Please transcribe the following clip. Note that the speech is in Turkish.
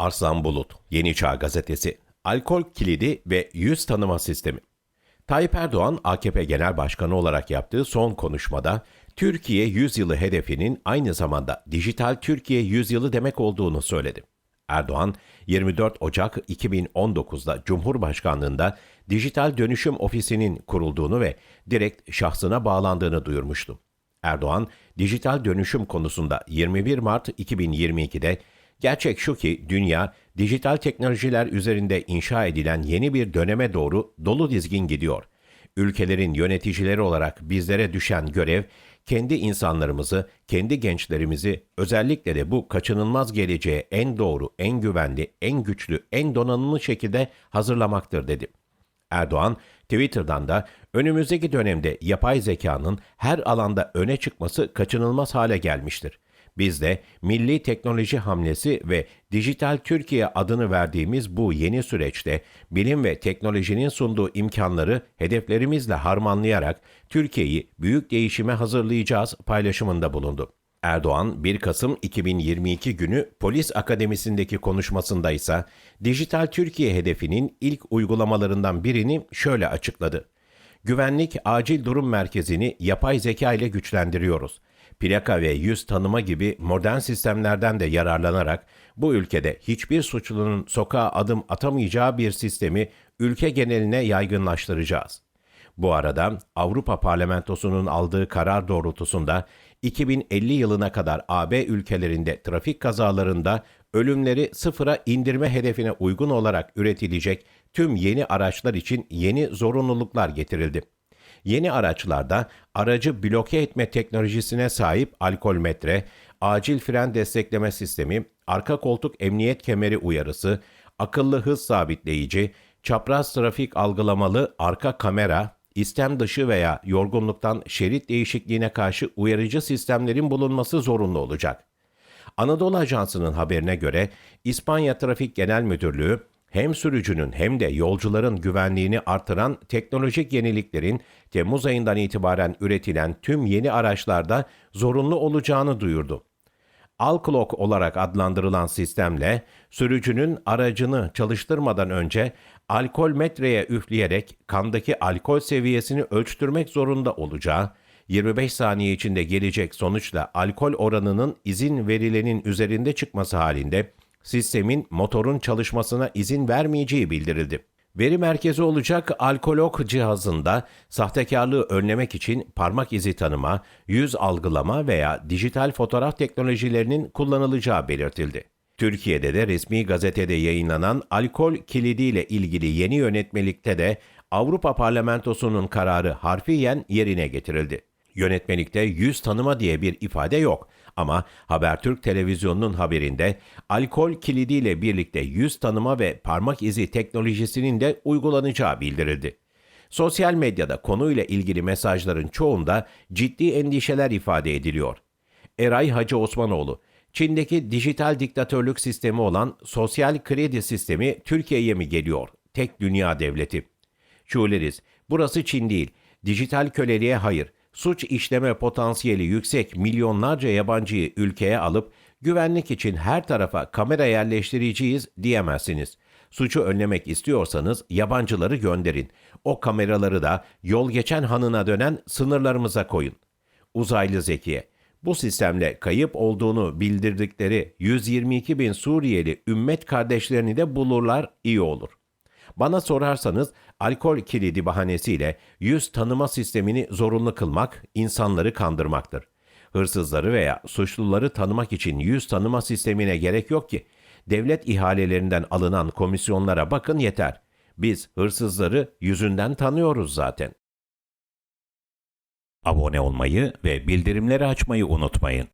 Arslan Bulut, Yeni Çağ Gazetesi, alkol kilidi ve yüz tanıma sistemi. Tayyip Erdoğan, AKP Genel Başkanı olarak yaptığı son konuşmada, Türkiye yüzyılı hedefinin aynı zamanda dijital Türkiye yüzyılı demek olduğunu söyledi. Erdoğan, 24 Ocak 2019'da Cumhurbaşkanlığında Dijital Dönüşüm Ofisi'nin kurulduğunu ve direkt şahsına bağlandığını duyurmuştu. Erdoğan, dijital dönüşüm konusunda 21 Mart 2022'de Gerçek şu ki dünya dijital teknolojiler üzerinde inşa edilen yeni bir döneme doğru dolu dizgin gidiyor. Ülkelerin yöneticileri olarak bizlere düşen görev kendi insanlarımızı, kendi gençlerimizi özellikle de bu kaçınılmaz geleceğe en doğru, en güvenli, en güçlü, en donanımlı şekilde hazırlamaktır dedi. Erdoğan, Twitter'dan da önümüzdeki dönemde yapay zekanın her alanda öne çıkması kaçınılmaz hale gelmiştir. Biz de Milli Teknoloji Hamlesi ve Dijital Türkiye adını verdiğimiz bu yeni süreçte bilim ve teknolojinin sunduğu imkanları hedeflerimizle harmanlayarak Türkiye'yi büyük değişime hazırlayacağız paylaşımında bulundu. Erdoğan 1 Kasım 2022 günü Polis Akademisi'ndeki konuşmasında ise Dijital Türkiye hedefinin ilk uygulamalarından birini şöyle açıkladı. Güvenlik Acil Durum Merkezi'ni yapay zeka ile güçlendiriyoruz. Plaka ve yüz tanıma gibi modern sistemlerden de yararlanarak bu ülkede hiçbir suçlunun sokağa adım atamayacağı bir sistemi ülke geneline yaygınlaştıracağız. Bu arada Avrupa Parlamentosu'nun aldığı karar doğrultusunda 2050 yılına kadar AB ülkelerinde trafik kazalarında ölümleri sıfıra indirme hedefine uygun olarak üretilecek tüm yeni araçlar için yeni zorunluluklar getirildi. Yeni araçlarda aracı bloke etme teknolojisine sahip alkol metre, acil fren destekleme sistemi, arka koltuk emniyet kemeri uyarısı, akıllı hız sabitleyici, çapraz trafik algılamalı arka kamera, istem dışı veya yorgunluktan şerit değişikliğine karşı uyarıcı sistemlerin bulunması zorunlu olacak. Anadolu Ajansı'nın haberine göre İspanya Trafik Genel Müdürlüğü hem sürücünün hem de yolcuların güvenliğini artıran teknolojik yeniliklerin Temmuz ayından itibaren üretilen tüm yeni araçlarda zorunlu olacağını duyurdu. Alclock olarak adlandırılan sistemle sürücünün aracını çalıştırmadan önce alkol metreye üfleyerek kandaki alkol seviyesini ölçtürmek zorunda olacağı, 25 saniye içinde gelecek sonuçla alkol oranının izin verilenin üzerinde çıkması halinde sistemin motorun çalışmasına izin vermeyeceği bildirildi. Veri merkezi olacak alkolog cihazında sahtekarlığı önlemek için parmak izi tanıma, yüz algılama veya dijital fotoğraf teknolojilerinin kullanılacağı belirtildi. Türkiye'de de resmi gazetede yayınlanan alkol kilidiyle ilgili yeni yönetmelikte de Avrupa Parlamentosu'nun kararı harfiyen yerine getirildi. Yönetmelikte yüz tanıma diye bir ifade yok ama Habertürk televizyonunun haberinde alkol kilidiyle birlikte yüz tanıma ve parmak izi teknolojisinin de uygulanacağı bildirildi. Sosyal medyada konuyla ilgili mesajların çoğunda ciddi endişeler ifade ediliyor. Eray Hacı Osmanoğlu, Çin'deki dijital diktatörlük sistemi olan sosyal kredi sistemi Türkiye'ye mi geliyor? Tek dünya devleti. Şuleriz, burası Çin değil. Dijital köleliğe hayır suç işleme potansiyeli yüksek milyonlarca yabancıyı ülkeye alıp güvenlik için her tarafa kamera yerleştireceğiz diyemezsiniz. Suçu önlemek istiyorsanız yabancıları gönderin. O kameraları da yol geçen hanına dönen sınırlarımıza koyun. Uzaylı Zekiye bu sistemle kayıp olduğunu bildirdikleri 122 bin Suriyeli ümmet kardeşlerini de bulurlar iyi olur. Bana sorarsanız alkol kilidi bahanesiyle yüz tanıma sistemini zorunlu kılmak insanları kandırmaktır. Hırsızları veya suçluları tanımak için yüz tanıma sistemine gerek yok ki. Devlet ihalelerinden alınan komisyonlara bakın yeter. Biz hırsızları yüzünden tanıyoruz zaten. Abone olmayı ve bildirimleri açmayı unutmayın.